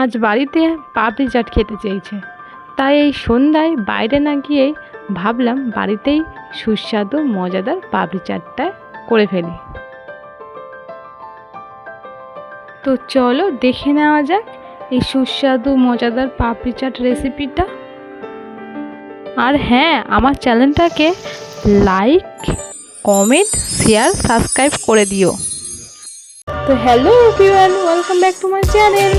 আজ বাড়িতে পাপড়ি চাট খেতে চেয়েছে তাই এই সন্ধ্যায় বাইরে না গিয়েই ভাবলাম বাড়িতেই সুস্বাদু, মজাদার পাপড়ি চাটটা করে ফেলি। তো চলো দেখে নেওয়া যাক এই সুস্বাদু, মজাদার পাপড়ি চাট রেসিপিটা। আর হ্যাঁ আমার চ্যানেলটাকে লাইক, কমেন্ট, শেয়ার, সাবস্ক্রাইব করে দিও। তো hello everyone, welcome back to my channel.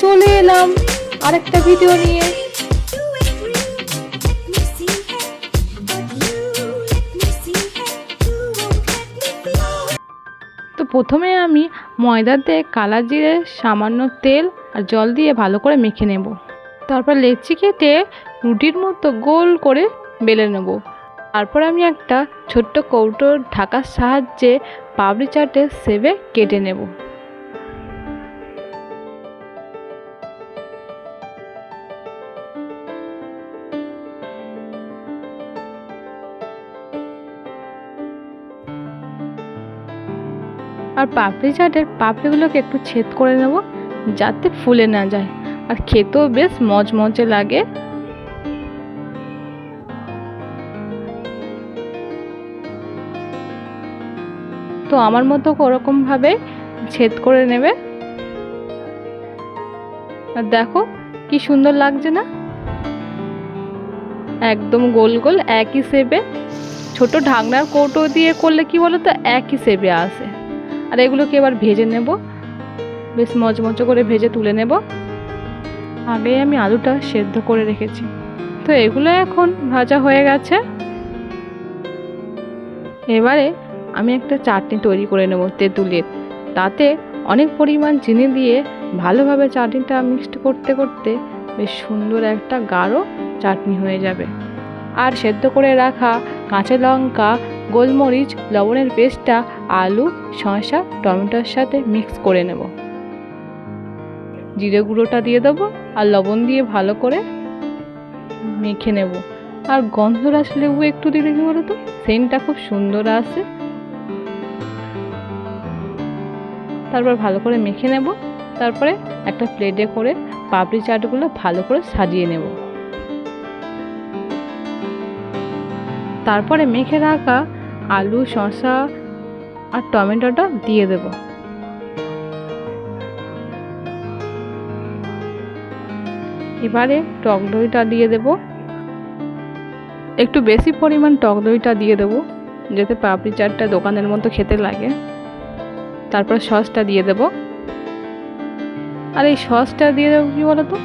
চলে এলাম আরেকটা ভিডিও নিয়ে। তো প্রথমে আমি ময়দাতে কালা জিরে, সামান্য তেল আর জল দিয়ে ভালো করে মেখে নেব। তারপর লেচি কেটে রুটির মতো গোল করে বেলে নেব। তারপর আমি একটা ছোট্ট কৌটোর ঢাকার সাহায্যে পাপড়ি চাটে সেবে কেটে নেব। আর পাপড়ি চাটের পাপড়িগুলোকে একটু ছেদ করে নেব যাতে ফুলে না যায়। আর খেতেও বেশ মজমজে লাগে। তো আমার মতো ওরকমভাবে ছেদ করে নেবে। আর দেখো কি সুন্দর লাগছে না? একদম গোল গোল একই শেপে। ছোট ঢাকনার কৌটো দিয়ে করলে কি বলো তো একই শেপে আসে। আর এগুলোকে এবার ভেজে নেব। বেশ মচমচো করে ভেজে তুলে নেব। আগে আমি আলুটা সেদ্ধ করে রেখেছি। তো এগুলো এখন ভাজা হয়ে গেছে। এবারে আমি একটা চাটনি তৈরি করে নেব তেঁতুলের। তাতে অনেক পরিমাণ চিনি দিয়ে ভালোভাবে চাটনিটা মিক্সড করতে করতে বেশ সুন্দর একটা গাঢ় চাটনি হয়ে যাবে। আর সেদ্ধ করে রাখা কাঁচা লঙ্কা গোলমরিচ, লবণের পেস্টটা, আলু, শসা, টমেটোর সাথে মিক্স করে নেব। জিরে গুঁড়োটা দিয়ে দেবো আর লবণ দিয়ে ভালো করে মেখে নেব। আর গন্ধরাজ লেবু একটু দিলে কি বলো তো সেন্টটা খুব সুন্দর আসে তারপর ভালো করে মেখে নেব। তারপরে একটা প্লেটে করে পাপড়ি চাটগুলো ভালো করে সাজিয়ে নেব। তারপরে মেখে রাখা আলু, শসা আর টমেটোটা দিয়ে দেব। এবারে টক দইটা দিয়ে দেব। একটু বেশি পরিমাণ টক দইটা দিয়ে দেব, যাতে পাপড়ি চাটটা দোকানের মতো খেতে লাগে। তারপর সসটা দিয়ে দেব। আর এই সসটা দিয়ে দেবো কী বলো তো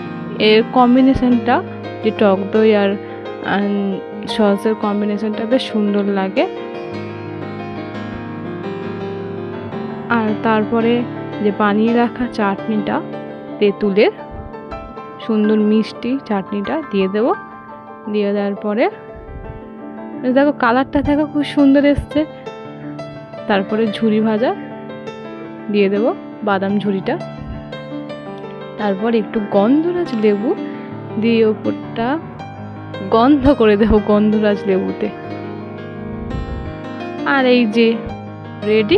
এর কম্বিনেশনটা যে টক দই আর সসের কম্বিনেশনটা বেশ সুন্দর লাগে। আর তারপরে যে বানিয়ে রাখা চাটনিটা, তেঁতুলের সুন্দর মিষ্টি চাটনিটা দিয়ে দেব। দিয়ে দেওয়ার পরে, দেখো কালারটা দেখো খুব সুন্দর এসছে। তারপরে ঝুরি ভাজা দিয়ে দেব, বাদাম ঝুরিটা। তারপর একটু গন্ধরাজ লেবু দিয়ে ওপরটা গন্ধ করে দেবো গন্ধরাজ লেবুতে। আর এই যে রেডি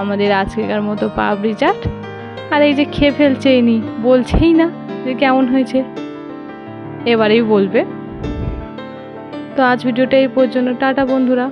আমাদের আজকেকার মতো পাবড়ি চাট আর এই যে খেয়ে ফেলছে ইনি, বলছেই না যে কেমন হয়েছে। এবারেই বলবে। তো আজ ভিডিওটা এই পর্যন্ত। টাটা বন্ধুরা।